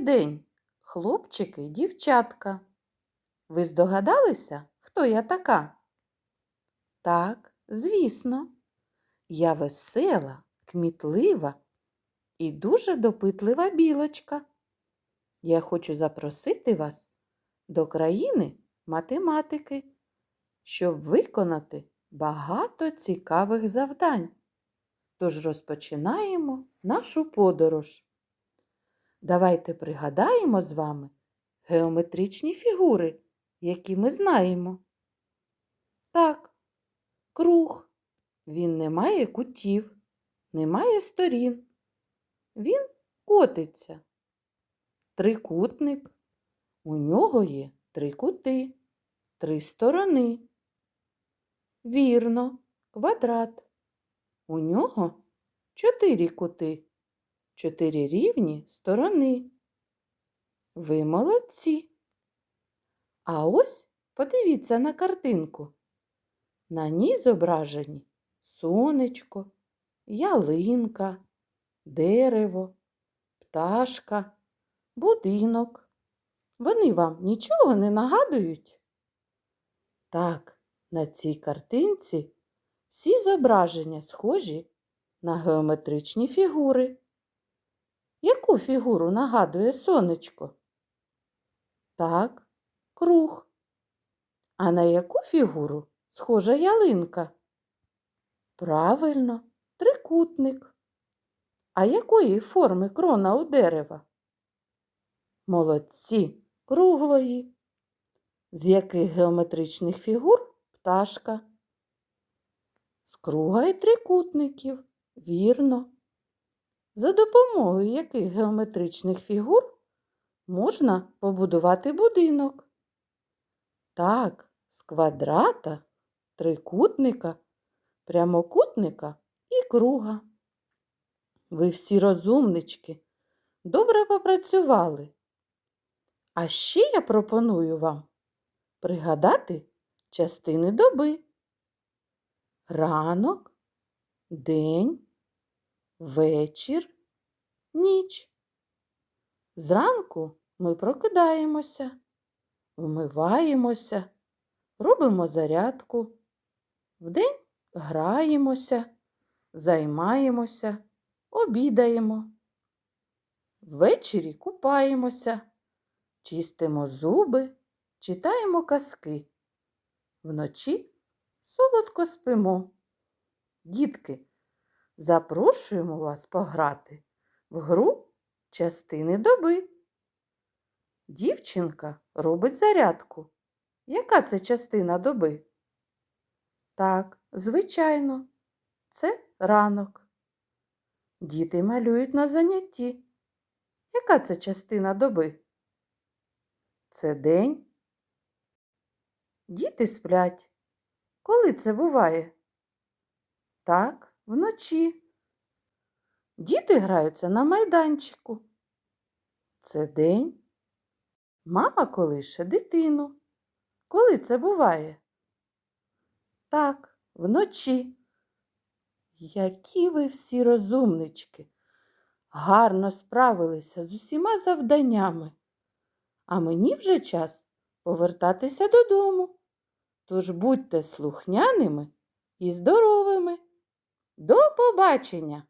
день, хлопчики й дівчатка. Ви здогадалися, хто я така? Так, звісно, я весела, кмітлива і дуже допитлива білочка. Я хочу запросити вас до країни математики, щоб виконати багато цікавих завдань. Тож розпочинаємо нашу подорож. Давайте пригадаємо з вами геометричні фігури, які ми знаємо. Так, круг. Він не має кутів, не має сторін. Він котиться. Трикутник. У нього є три кути, три сторони. Вірно, квадрат. У нього чотири кути, чотири рівні сторони. Ви молодці. А ось подивіться на картинку. На ній зображені сонечко, ялинка, дерево, пташка, будинок. Вони вам нічого не нагадують? Так, на цій картинці всі зображення схожі на геометричні фігури. Яку фігуру нагадує сонечко? Так, круг. А на яку фігуру схожа ялинка? Правильно, трикутник. А якої форми крона у дерева? Молодці, круглої. З яких геометричних фігур пташка? З круга і трикутників, вірно. За допомогою яких геометричних фігур можна побудувати будинок? Так, з квадрата, трикутника, прямокутника і круга. Ви всі розумнички, добре попрацювали. А ще я пропоную вам пригадати частини доби. Ранок, день, вечір, ніч. Зранку ми прокидаємося, вмиваємося, робимо зарядку. Вдень граємося, займаємося, обідаємо. Ввечері купаємося, чистимо зуби, читаємо казки. Вночі солодко спимо. Дітки, запрошуємо вас пограти в гру частини доби. Дівчинка робить зарядку. Яка це частина доби? Так, звичайно, це ранок. Діти малюють на занятті. Яка це частина доби? Це день. Діти сплять. Коли це буває? Так, вночі. Діти граються на майданчику. Це день. Мама колише дитину. Коли це буває? Так, вночі. Які ви всі розумнички, гарно справилися з усіма завданнями. А мені вже час повертатися додому. Тож будьте слухняними і здоровими. До побачення!